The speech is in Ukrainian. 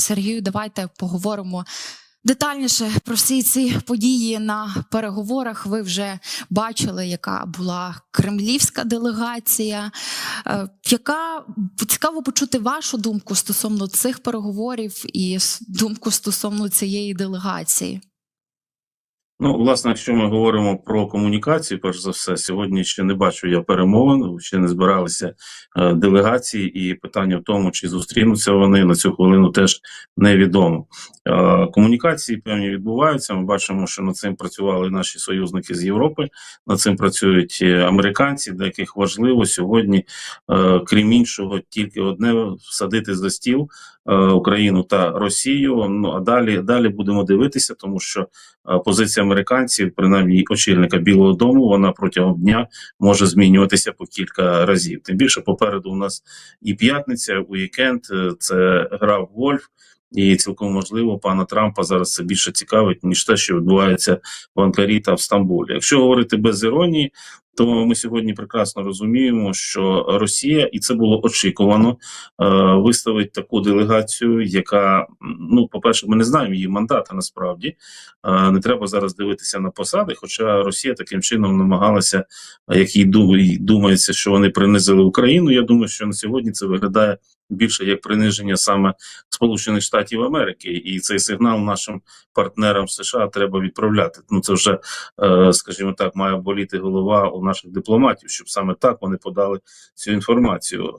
Сергію, давайте поговоримо детальніше про всі ці події на переговорах. Ви вже бачили, яка була кремлівська делегація. Е, Яка цікаво почути вашу думку стосовно цих переговорів і думку стосовно цієї делегації? Ну, власне, якщо ми говоримо про комунікацію, перш за все, сьогодні ще не бачу я перемовин, ще не збиралися е, делегації, і питання в тому, чи зустрінуться вони на цю хвилину, теж невідомо. Е, комунікації певні відбуваються. Ми бачимо, що над цим працювали наші союзники з Європи, над цим працюють е, американці, для яких важливо сьогодні, е, крім іншого, тільки одне всадити за стіл Україну та Росію. Ну а далі, далі будемо дивитися, тому що е, позиція американців, принаймні очільника Білого Дому, вона протягом дня може змінюватися по кілька разів. Тим більше попереду у нас і п'ятниця, уікенд, е, це гра в гольф. І цілком можливо, пана Трампа зараз це більше цікавить ніж те, що відбувається в Анкарі та в Стамбулі. Якщо говорити без іронії, то ми сьогодні прекрасно розуміємо, що Росія, і це було очікувано, е, виставить таку делегацію, яка ну, по-перше, ми не знаємо її мандата. Насправді Е, не треба зараз дивитися на посади. Хоча Росія таким чином намагалася, е, як їй думається, що вони принизили Україну. Я думаю, що на сьогодні це виглядає більше як приниження саме Сполучених Штатів Америки, і цей сигнал нашим партнерам США треба відправляти. Ну це вже, скажімо так, має боліти голова наших дипломатів, щоб саме так вони подали цю інформацію.